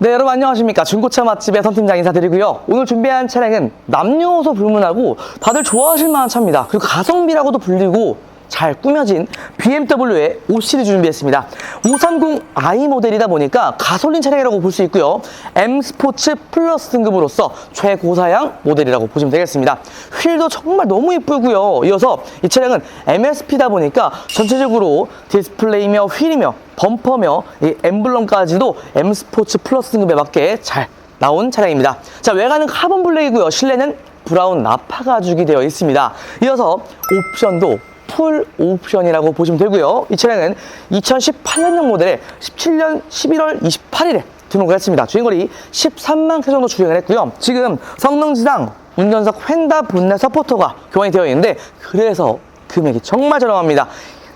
네, 여러분 안녕하십니까. 중고차 맛집의 선팀장 인사드리고요. 오늘 준비한 차량은 남녀노소 불문하고 다들 좋아하실 만한 차입니다. 그리고 가성비라고도 불리고 잘 꾸며진 BMW의 5 시리즈 준비했습니다. 530i 모델이다 보니까 가솔린 차량이라고 볼 수 있고요. M 스포츠 플러스 등급으로서 최고사양 모델이라고 보시면 되겠습니다. 휠도 정말 너무 이쁘고요. 이어서 이 차량은 MSP다 보니까 전체적으로 디스플레이며 휠이며 범퍼며 이 엠블럼까지도 M 스포츠 플러스 등급에 맞게 잘 나온 차량입니다. 자, 외관은 카본 블랙이고요. 실내는 브라운 나파 가죽이 되어 있습니다. 이어서 옵션도 풀 옵션이라고 보시면 되고요. 이 차량은 2018년형 모델에 17년 11월 28일에 등록을 했습니다. 주행거리 13만 킬로 정도 주행을 했고요. 지금 성능 지상 운전석 휀다 본넷 서포터가 교환이 되어 있는데 그래서 금액이 정말 저렴합니다.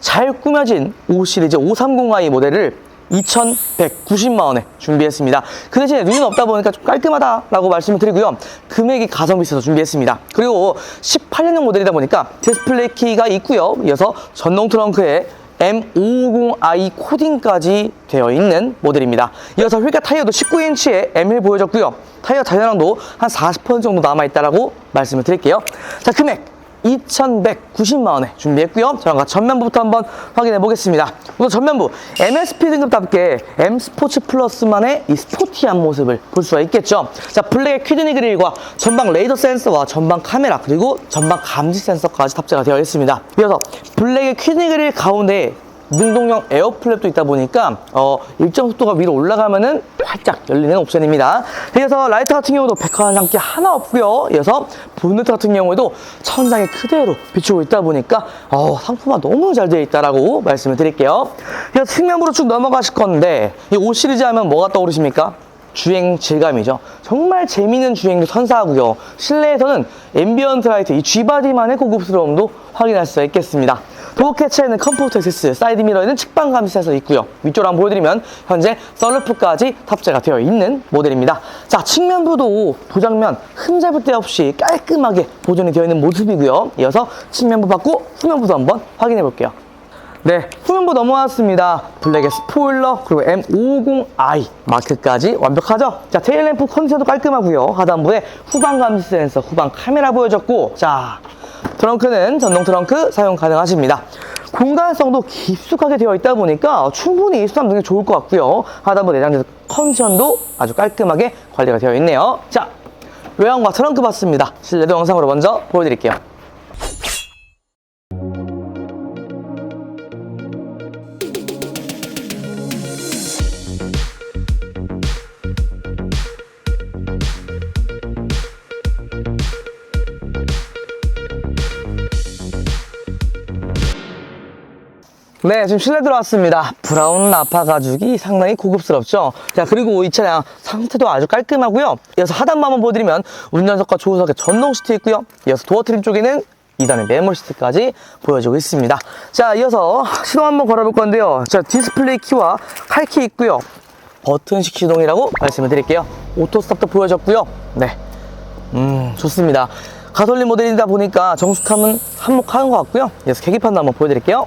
잘 꾸며진 5 시리즈 530i 모델을 2,190만 원에 준비했습니다. 그 대신에 누이는 없다 보니까 좀 깔끔하다라고 말씀을 드리고요. 금액이 가성비 있어서 준비했습니다. 그리고 18년형 모델이다 보니까 디스플레이 키가 있고요. 이어서 전동 트렁크에 M550i 코딩까지 되어 있는 모델입니다. 이어서 휠과 타이어도 19인치의 M1 보여졌고요. 타이어 잔여량도 한 40% 정도 남아있다라고 말씀을 드릴게요. 자, 금액 2,190만 원에 준비했고요. 저랑 전면부부터 한번 확인해 보겠습니다. 우선 전면부 MSP 등급답게 M 스포츠 플러스만의 이 스포티한 모습을 볼 수가 있겠죠. 자, 블랙의 퀴드니 그릴과 전방 레이더 센서와 전방 카메라 그리고 전방 감지 센서까지 탑재가 되어 있습니다. 이어서 블랙의 퀴드니 그릴 가운데 능동형 에어플랩도 있다 보니까 어, 일정 속도가 위로 올라가면은 활짝 열리는 옵션입니다. 이어서 라이트 같은 경우도 백화한 장기 하나 없고요. 이어서 본네트 같은 경우에도 천장에 그대로 비추고 있다 보니까 어, 상품화 너무 잘 되어 있다라고 말씀을 드릴게요. 이어서 측면부로 쭉 넘어가실 건데 이 5 시리즈 하면 뭐가 떠오르십니까? 주행 질감이죠. 정말 재미있는 주행도 선사하고요. 실내에서는 앰비언트 라이트, 이 G바디만의 고급스러움도 확인할 수 있겠습니다. 도어 캐치에는 컴포트 액세스, 사이드 미러에는 측방 감시 센서 있고요. 위쪽으로 한번 보여드리면 현재 썰루프까지 탑재가 되어 있는 모델입니다. 자, 측면부도 도장면 흠잡을 데 없이 깔끔하게 보존이 되어 있는 모습이고요. 이어서 측면부 받고 후면부도 한번 확인해 볼게요. 네, 후면부 넘어왔습니다. 블랙의 스포일러, 그리고 M550i 마크까지 완벽하죠? 자, 테일램프 컨디션도 깔끔하고요. 하단부에 후방 감시 센서, 후방 카메라 보여졌고, 자, 트렁크는 전동 트렁크 사용 가능하십니다. 공간성도 깊숙하게 되어 있다 보니까 충분히 수납 능력이 좋을 것 같고요. 하단부 내장재 컨디션도 아주 깔끔하게 관리가 되어 있네요. 자, 외관과 트렁크 봤습니다. 실내도 영상으로 먼저 보여드릴게요. 네, 지금 실내 들어왔습니다. 브라운 나파 가죽이 상당히 고급스럽죠. 자, 그리고 이 차량 상태도 아주 깔끔하고요. 이어서 하단부 한번 보여드리면 운전석과 조수석에 전동 시트 있고요. 이어서 도어 트림 쪽에는 2단의 메모리 시트까지 보여주고 있습니다. 자, 이어서 시동 한번 걸어볼 건데요. 자, 디스플레이 키와 칼키 있고요. 버튼식 시동이라고 말씀을 드릴게요. 오토 스탑도 보여졌고요. 네, 음, 좋습니다. 가솔린 모델이다 보니까 정숙함은 한몫하는 것 같고요. 이어서 계기판도 한번 보여드릴게요.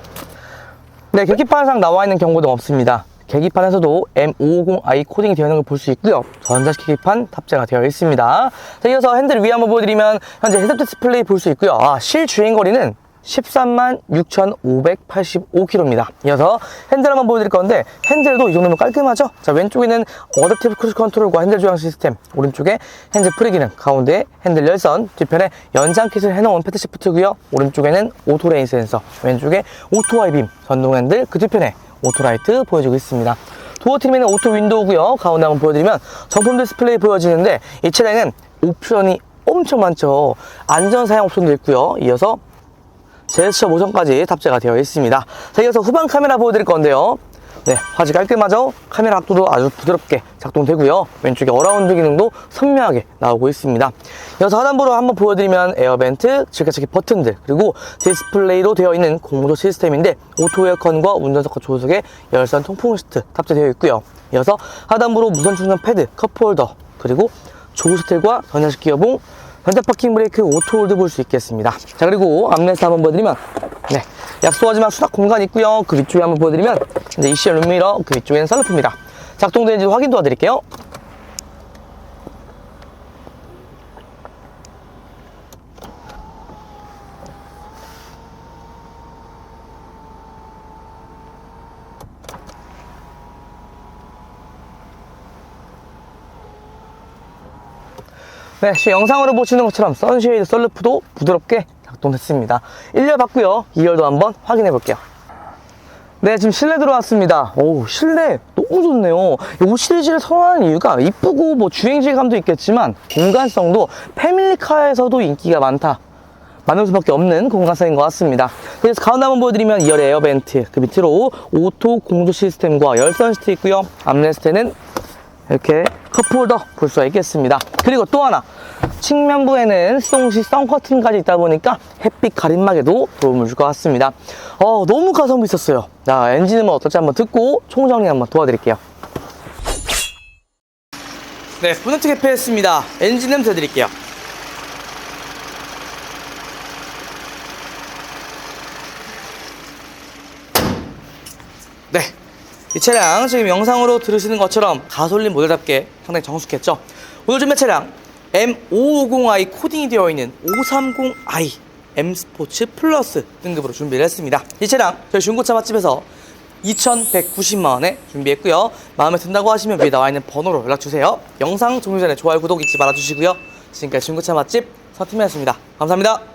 네, 계기판상 나와 있는 경고등 없습니다. 계기판에서도 M550i 코딩이 되어 있는 걸 볼 수 있고요. 전자식 계기판 탑재가 되어 있습니다. 자, 이어서 핸들 위 한번 보여드리면 현재 헤드업 디스플레이 볼 수 있고요. 아, 실 주행거리는 13만 6,585km입니다. 이어서 핸들 한번 보여드릴 건데 핸들도 이 정도면 깔끔하죠? 자 왼쪽에는 어댑티브 크루즈 컨트롤과 핸들 조향 시스템 오른쪽에 핸즈 프리 기능 가운데 핸들 열선 뒤편에 연장 킷을 해놓은 패드 시프트고요 오른쪽에는 오토 레인 센서 왼쪽에 오토 하이빔 전동 핸들 그 뒤편에 오토 라이트 보여주고 있습니다. 도어 트림에는 오토 윈도우고요. 가운데 한번 보여드리면 정품 디스플레이 보여지는데 이 차량은 옵션이 엄청 많죠. 안전 사양 옵션도 있고요. 이어서 제스처 모션까지 탑재가 되어 있습니다. 자, 이어서 후방 카메라 보여드릴 건데요. 네, 화질 깔끔하죠? 카메라 각도도 아주 부드럽게 작동되고요. 왼쪽에 어라운드 기능도 선명하게 나오고 있습니다. 이어서 하단부로 한번 보여드리면 에어벤트, 즐겨찾기 버튼들, 그리고 디스플레이로 되어 있는 공조 시스템인데 오토 에어컨과 운전석과 조수석에 열선 통풍 시트 탑재되어 있고요. 이어서 하단부로 무선 충전 패드, 컵홀더, 그리고 조수텔과 전자식 기어봉, 전자 파킹 브레이크 오토홀드 볼 수 있겠습니다. 자, 그리고 앞내서 한번 보여드리면, 네. 약소하지만 수납 공간 있고요. 그 위쪽에 한번 보여드리면, 이제 ECR 룸미러, 그 위쪽에는 썬루프입니다. 작동되는지 확인 도와드릴게요. 네, 지금 영상으로 보시는 것처럼 선쉐이드 썰루프도 부드럽게 작동했습니다. 1열 봤고요. 2열도 한번 확인해 볼게요. 네, 지금 실내 들어왔습니다. 오, 실내 너무 좋네요. 이 시리즈를 선호하는 이유가 이쁘고 뭐 주행질감도 있겠지만 공간성도 패밀리카에서도 인기가 많다. 많을 수밖에 없는 공간성인 것 같습니다. 그래서 가운데 한번 보여드리면 2열 에어벤트, 그 밑으로 오토 공조 시스템과 열선 시트 있고요. 암레스트는 이렇게 컵홀더 볼 수가 있겠습니다. 그리고 또 하나 측면부에는 수동시 선커튼까지 있다 보니까 햇빛 가림막에도 도움을 줄 것 같습니다. 어, 너무 가성비 있었어요. 자, 엔진음은 어떨지 한번 듣고 총정리 한번 도와드릴게요. 네, 보너트 개폐했습니다. 엔진음 드릴게요. 네. 이 차량 지금 영상으로 들으시는 것처럼 가솔린 모델답게 상당히 정숙했죠. 오늘 준비 차량 M550i 코딩이 되어 있는 530i M 스포츠 플러스 등급으로 준비를 했습니다. 이 차량 저희 중고차 맛집에서 2,190만 원에 준비했고요. 마음에 든다고 하시면 위에 나와 있는 번호로 연락 주세요. 영상 종료 전에 좋아요, 구독 잊지 말아 주시고요. 지금까지 중고차 맛집 서팀이었습니다. 감사합니다.